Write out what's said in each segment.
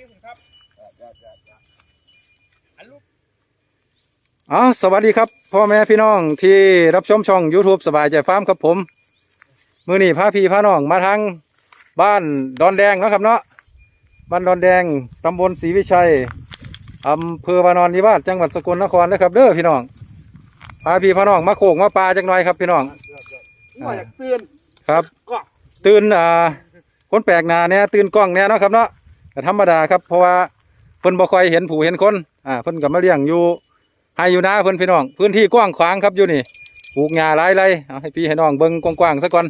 อยู่ผมครับอันลูกอ๋อสวัสดีครับ พ่อแม่พี่น้องที่รับชมช่อง YouTube สบายใจฟาร์มครับผม มือนี่พาพี่พาน้องมาทางบ้านดอนแดงเนาะครับเนาะบ้านดอนแดงตำบลศรีวิชัยอำเภอวานอนนิวาสจังหวัดสกลนครนะครับเด้อพี่น้องพาพี่พาน้องมาโขกมาปลาจักหน่อยครับพี่น้องว่าอยากเตือนครับก็ตื่นอ่าคนแปลกหน้าเนี่ยตื่นกล้องเนี่ยเนาะครับเนาะ แต่ธรรมดาครับเพราะว่าเพิ่นบ่ค่อยเห็นผู้เห็นคนอ่าเพิ่นก็มาเลี้ยงอยู่ให้อยู่นาเพิ่นพี่น้อง พื้นที่กว้างขวางครับอยู่นี่ปลูกหญ้าหลายไรเอาให้พี่ให้น้องเบิ่งกว้างๆซะก่อน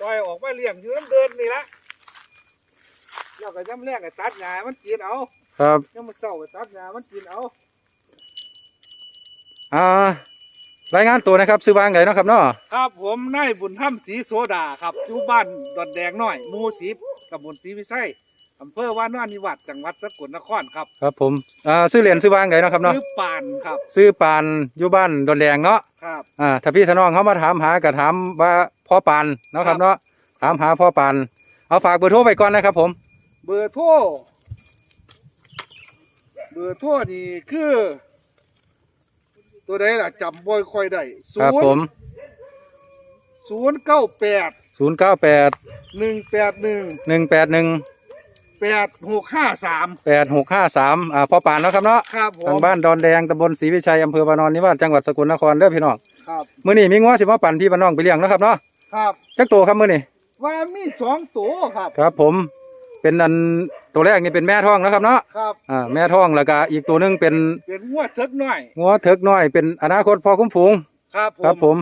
ปล่อยออกมาเลี้ยงอยู่น้ำเดินนี่ละแล้วก็ย่ำแรกก็ตัดหญ้ามันกินเอาครับย่ำมันเศร้าก็ตัดหญ้ามันกินเอาอ่ารายงานตัวนะครับซื้อวางไหนเนาะครับเนาะครับผมนายบุญธรรมศรีโสดาครับอยู่บ้านดอนแดงน้อยหมู่สิบตำบลศรีวิชัย อำเภอว่านวานิวัดจังหวัดสกลนครครับครับผมอ่าซื้อเหรียญซื้อวางไหนเนาะครับเนาะซื้อปานครับซื้อปานอยู่บ้านดอนแดงเนาะครับอ่าถ้าพี่ถ้าน้องเขามาถามหาก็ถามว่าพ่อปานเนาะครับเนาะถามหาพ่อปานเอาฝากเบอร์โทรไปก่อนนะครับผม เบอร์โทรเบอร์โทรนี่คือ ตัวใดล่ะจำบ่ค่อยได้ศูครับนผมย์ศูนย์เก้าแปดศูนย์เก้าแปดหนึ่งแปดหนึ่งหนึ่งแปดหนึ่ง แปดหกห้าสามแปดหกห้าสามอ่าพ่อปานเนาะครับเนาะครับผมทางบ้านดอนแดงตำบลศรีวิชัยอำเภอวานอนนิวาสจังหวัดสกลนครเด้อพี่น้องครับมื้อนี้มีง้อสิมาปั่นพี่บ้านน้องไปเลี้ยงเนาะครับเนาะครับจักตัวครับมื้อนี้ว่ามีสองตัวครับ ครับผมเป็นอันตัวแรกนี่เป็นแม่ท้องเนาะครับเนาะครับอ่าแม่ท้องแล้วก็อีกตัวหนึงเป็นเป็นงวดเทิกหน่อยงัวเถิกน้อยเป็นอนาคตพอคุ้มฝูงครับผมครับผม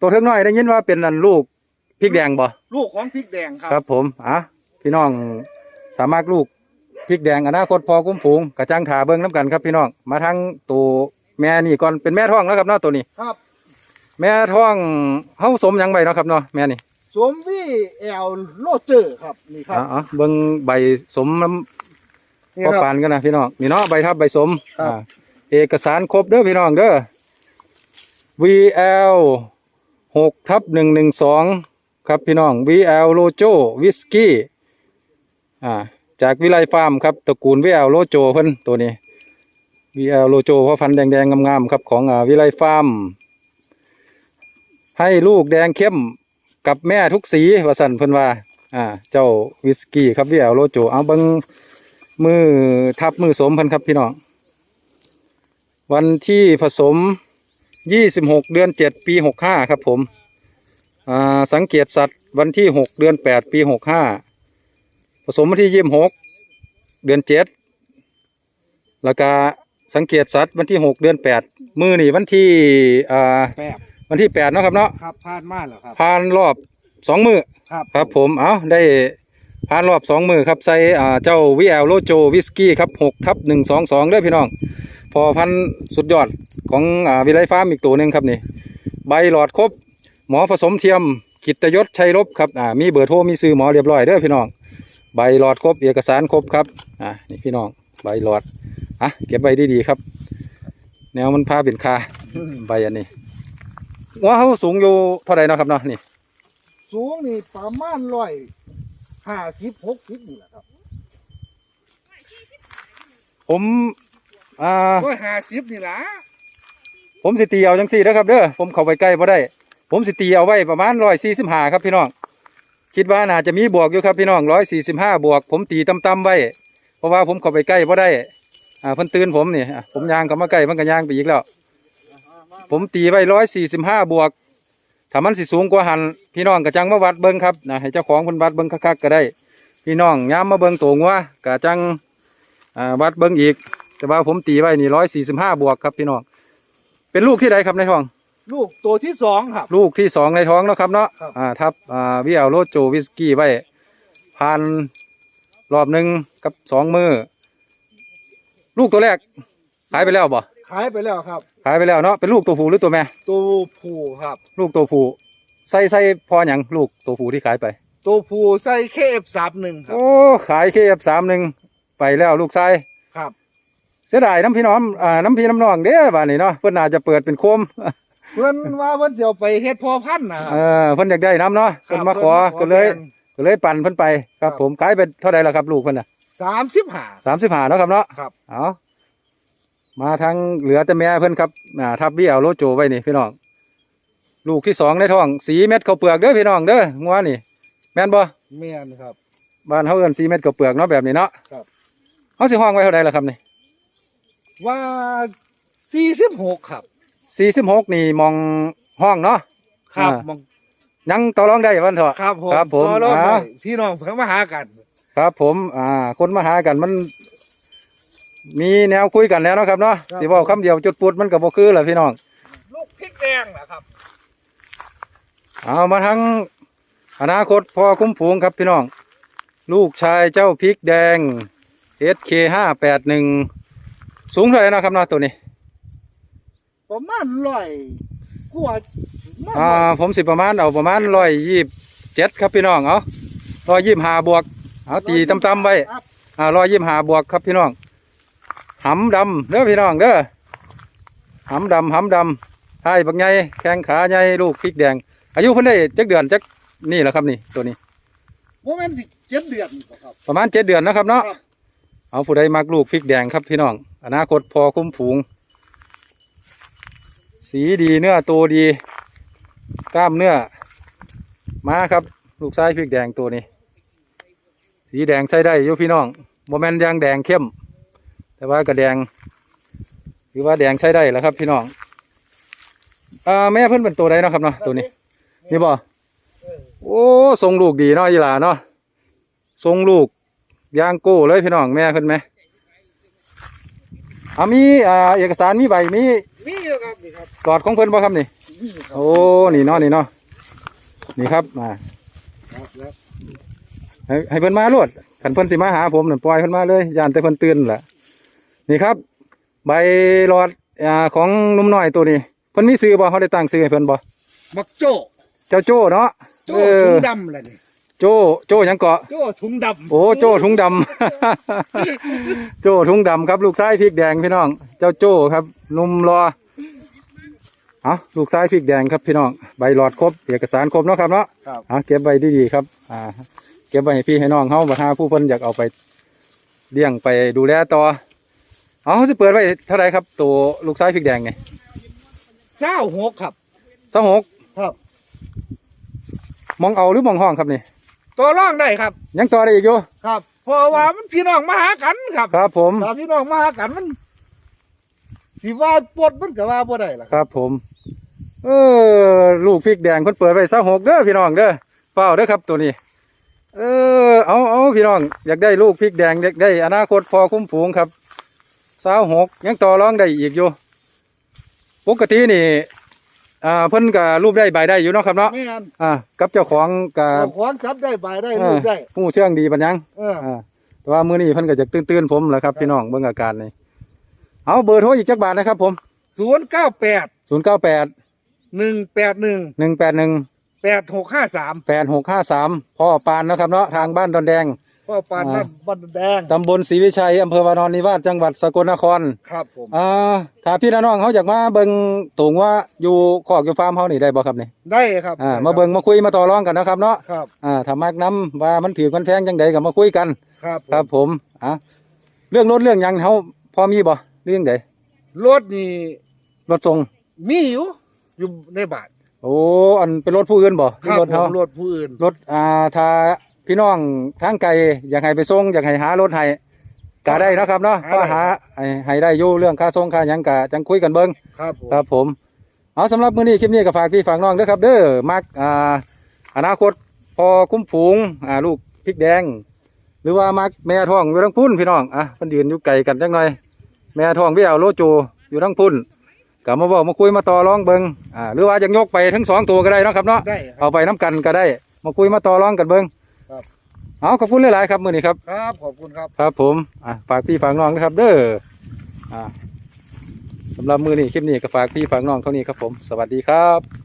ตัวเถิกน้อยได้ยินว่าเป็นอันลูกพริกแดงบ่ลูกของพริกแดงครับครับผมอะพี่น้อง สามารถลูกพริกแดงอนาคตพอคุ้มฝูงกระจังถาเบิ่งน้กันครับพี่น้องมาทั้งตัวแม่นี่ก่อนเป็นแม่ท้องแล้วครับเนาะตัวนี้ครับ แม่ท้องเฮาสมหยังใบเนาะครับเนาะแม่นี่สวมวีแอลโลเจอร์ครับนี่ครับอ๋อเบิ่งใบสมน้นี่ำพ่อครับปานกันนะพี่น้องนี่เนาะใบทับใบสมครับอ่าเอกสารครบเด้อพี่น้องเด้อ VL หกทับหนึ่งหนึ่งสองครับพี่น้อง VL โลโจวิสกี้ อ่า จากวิไลฟาร์มครับตระกูล VL โลโจเพิ่นตัวนี้ VL โลโจพราะฟันแดงๆงามๆครับของอ่าวิไลฟาร์ม ให้ลูกแดงเข้มกับแม่ทุกสีว่าสันเพิ่นว่า อ่า เจ้าวิสกี้ครับ VL โลโจเอาเบิงมือทับมือสมเพิ่นครับพี่น้องวันที่ผสม 26 เดือน 7 ปี 65 ครับผม สังเกตสัตว์วันที่ 6 เดือน 8 ปี 65 ผสมวันที่26เดือน7แล้วก็สังเกตสัตว์วันที่6เดือน8มือนี่วันที่อ่าแปบวันที่8เนาะครับเนาะครับผ่านมาแล้วครับ ผ่านรอบ2มือครับครับผมเอาได้ผ่านรอบ2มือครับใส่อ่าเจ้าวิแอลโลโจวิสกี้ครับ6ทับ122เด้อพี่น้อง พอพันธุ์สุดยอดของอ่าวิไลฟาร์มอีกตัวหนึ่งครับนี่ ใบหลอดครบ หมอผสมเทียมกิตยศชัยรบครับอ่ามีเบอร์โทรมีซื้อหมอเรียบร้อยเด้อพี่น้อง ใบหลอดครบเอกสารครบครับอ่านี่พี่น้องใบหลอดอะเก็บใบดีๆครับ แนวมันพาเป็นคาใบอันนี้ว่าเขาสูงอยู่เท่าไหร่เนาะครับเนาะนี่ สูงนี่ประมาณร้อยห้าสิบหกสิบนี่แหละครับ ผมอ่าร้อยห้าสิบนี่ละผมสิตีเอาจังสี่นะครับเด้อผมเข้าไปใกล้พอได้ ผมสิตีเอาไว้ประมาณร้อยสี่สิบห้าครับพี่น้อง คิดว่าน่าจะมีบวกอยู่ครับพี่น้องร้อยสี่สิบห้าบวก ผมตีต่ำๆไว้ เพราะว่าผมเข้าไปใกล้เพอได้ อ่าเพิ่นตื่นผมนี่อะผมยางเข้ามาใกล้มันก็ยางไปอีกแล้ว ผมตีไว้ร้อยสี่สิบห้าบวกถ้ามันสิสูงกว่าหันพี่น้องก็จังมาวัดเบิ้งครับนะให้เจ้าของเพิ่นวัดเบิ้งคักๆก็ได้ พี่น้องย้ำมาเบิ้งตัวงัวก็จังอ่าวัดเบิ้งอีก แต่ว่าผมตีไว้นี่ร้อยสี่สิบห้าบวกครับพี่น้องเป็นลูกที่ใดครับในท้อง ลูกตัวที่สองครับ ลูกที่สองในท้องเนาะครับเนาะครับ อ่าทับอ่าวิเอลโรโจวิสกี้ไว้พันรอบหนึ่งกับสองมือ ลูกตัวแรกขายไปแล้วบ่ขายไปแล้วครับ ขายไปแล้วเนาะเป็นลูกตัวผู้หรือตัวแม่ ตัวผู้ครับ ลูกตัวผู้ใส่ใส่พออย่างลูกตัวผู้ที่ขายไป ตัวผู้ใส่เคฟสามหนึ่งครับ โอ้ขายเคฟสามหนึ่งไปแล้วลูกชายครับ เสียดายน้ำพี่น้องอ่าน้ำพี่น้ำน้องเด้บ้านนี้เนาะเพิ่นน่าจะเปิดเป็นโคม เพื่อนว่าเพิ่นจะเอาไปเฮ็ดพ่อพันธุ์นะครัเออเพิ่นอยากได้น้ำเนาะเพิ่นมาขอก็เลยก็เลยปั่นเพิ่นไปครับ ครับ ผมขายไปเท่าไหร่ล่ะครับลูกเพิ่นน่ะสามสิบห้า สามสิบห้าเนาะครับเนาะครับ เอามาทางเหลือแต่แม่เพิ่นครับอ่าทับเบี้ยเอาโลโจไว้นี่พี่น้องลูกที่สองในท้องสีเม็ดข้าวเปลือกเด้อพี่น้องเด้องัวนี่ แม่นบ่แม่นครับ บ้านเฮาเอิ้นสีเม็ดข้าวเปลือกเนาะแบบนี้เนาะครับ เฮาสิห้องไว้เท่าใดล่ะครับนี่ว่าสี่สิบหกครับ สี่สิบหกนี่มองห้องเนาะ ครับอ่ามองยังต่อรองได้วันเถอะ ครับผมครับผมต่อรองอ่าได้พี่น้องเพิ่งมาหากันครับ ผม อ่า คนมาหากันมัน มีแนวคุยกันแล้วเนาะครับเนาะสิเว่าคำเดียวจุดปุดมันก็บ่คือแหละพี่น้อง ลูกพริกแดงนะครับ เอามาทั้งอนาคตพอคุ้มฝูงครับพี่น้อง ลูกชายเจ้าพริกแดง SK ห้าแปดหนึ่งสูงเท่าไหร่เนาะครับเนาะตัวนี้ ประมาณร้อยกว่าอ่าผมสิประมาณเอาประมาณร้อยยี่สิบเจ็ดครับพี่น้องเอาร้อยยี่ห้าบวกเอาตีตำๆไว้ครับอ่าร้อยยี่ห้าบวกครับพี่น้องหำดำเด้อพี่น้องเด้อหำดำหำดำไทยบักใหญ่แข้งขาใหญ่ลูกพริกแดง อายุเพิ่นได้จักเดือนจักนี่แหละครับนี่ตัวนี้โมเมนต์สิเจ็ดเดือนครับประมาณเจ็ดเดือนนะครับเนาะครับเอาผู้ใดมักลูกพริกแดงครับพี่น้องอนาคตพอคุ้มฝูง สีดีเนื้อตัวดี กล้ามเนื้อมาครับ ลูกชายพริกแดงตัวนี้ สีแดงใช้ได้อยู่พี่น้องโมเมนต์ยางแดงเข้ม แต่ว่าก็แดงถือว่าแดงใช้ได้แล้วครับพี่น้องอ่าแม่เพิ่อนเป็นตัวใดเนาะครับเนาะตัวนี้ นี่บ่เออโอ้ทรงลูกดีเนาะอีหลาเนาะทรงลูกยางโก้เลยพี่น้องแม่เพิ่อนไหมอ่ามีอ่าเอกสารมีใบมี มีอยู่ครับนี่ครับกอดของเพิ่นบ่ครับนี่นี่ครับโอ้ นี่เนาะนี่เนาะ นี่ครับอ่าครับแล้วให้ให้เพิ่นมาโลดขันเพิ่นสิมาหาผมนั่นปล่อยเพิ่นมาเลยย่านแต่เพิ่นตื่นแหละนี่ครับ ใบหลอดอ่าของหนุ่มน้อยตัวนี้เพิ่นมีซื้อบ่เขาได้ตั้งซื้อให้เพิ่นบ่บักโจ้เจ้าโจ้เนาะโจ้เออถุงดำเลยนี่โจ้โจ้หยังเกาะโจ้ถุงดำโอ้โจ้ถุงดำโจ้ถุงดำครับ ลูกชายพริกแดงพี่น้อง เจ้าโจ้ครับหนุ่มรอ เอาลูกชายพริกแดงครับพี่น้องใบหลอดครบเอกสารครบเนาะครับเนาะครับ เอาเก็บไว้ดีๆครับอ่าเก็บไว้ให้พี่ให้น้องเขาบัหาผู้เพิ่นอยากเอาไปเลี้ยงไปดูแลต่อเอาเขาสิเปิดไว้เท่าไหรครับ ตัวลูกชายพริกแดงไงเศร้าหกครับสองหกครับ มองเอาหรือมองห้องครับนี่ตัวร่องได้ครับ ยังต่อได้อีกอยู่ครับเพราะว่ามันพี่น้องมาหากันครับ ครับ ผมถ้าพี่น้องมาหากันมันสิว่าปวดมันก็ว่าบ่ได้ล่ะครับ ผม เออลูกพริกแดงเพิ่นเปิดไว้สองหกเด้อพี่น้องเด้อเฝ้าเด้อครับตัวนี้ เออเอาเอาพี่น้อง อยากได้ลูกพริกแดงอยากได้อนาคตพอคุ้มฝูงครับสาวหกยังต่อรองได้อีกอยู่ปกตินี่อ่าเพิ่นกับรูปได้ใบได้อยู่เนาะครับเนาะแม่นอ่ากับเจ้าของกับเอาขวางจับได้บายได้ลูกได้ผู้เชื่องดีปัญญัง เอออ่าแต่ว่ามื้อนี้เพิ่นก็จะตื่นๆผมแหละครับพี่น้องเบิ่งอาการนี่เอาเบอร์โทรอีกจักบาทนะครับผม ศูนย์เก้าแปด098 หนึ่งแปดหนึ่ง181แปดหกห้าสาม8653พ่อปานนะครับเนาะทางบ้านดอนแดง พ่อปานอ่านั่นบันแดงตำบลศรีวิชัยอำเภอวานอนนิวาสจังหวัดสกลนครครับผมอ่าถ้าพี่น้องเขาอยากมาเบิ่งตุงว่าอยู่คอกอยู่ฟาร์มเฮานี่ได้บ่ครับนี่ได้ครับอ่าได้มาเบิ่งมาคุยมาต่อรองกันนะครับเนาะครับอ่าถ้ามักน้ำว่ามันถือมันแพงจังใดก็มาคุยกันครับครับผมอะเรื่องรถเรื่องหยังเฮาพอมีบ่เรื่องใดรถนี่รถทรงมีอยู่ อยู่ในบาทโอ้อันเป็นรถผู้อื่นบ่หครือรับรถผเฮามรถผู้อื่น รถอ่าถ้าพี่น้องทางไกลอยากให้ไปส่งอยากให้หารถให้ก็ได้เนาะครับเนาะก็หาให้ให้ได้อยู่เรื่องค่าส่งค่าหยังก็จังคุยกันเบิ่ง ครับผม ครับผมเอาสำหรับมื้อนี้คลิปนี้ก็ฝากพี่ฝากน้องเด้อครับ เด้อมักอ่าอนาคตพอคุ้มฝูงอ่าลูกพริกแดง หรือว่ามักแม่ท้องอยู่ทั้งพุ่นพี่น้องอะเพิ่นยืนอยู่ไกลกันจังหน่อย แม่ท้องเบี้ยวโลโจอยู่ทั้งพุ่น ก็มาบอกมาคุยมาต่อรองเบิงอ่าหรือว่าจะยกไปทั้งสองตัวก็ได้เนาะครับเนาะได้ครัเอาบ ไปน้กันก็ได้ มาคุยมาต่อรองกันเบิงครับ เอาขอบคุณหลายๆครับมื้อนี้ครับ ครับ ขอบคุณครับ ครับผมอะฝากพี่ฝากน้องนะครับ เด้ออ่าสำหรับมื้อนี้คลิปนี้ก็ฝากพี่ฝากน้องเท่านี้ครับผม สวัสดีครับ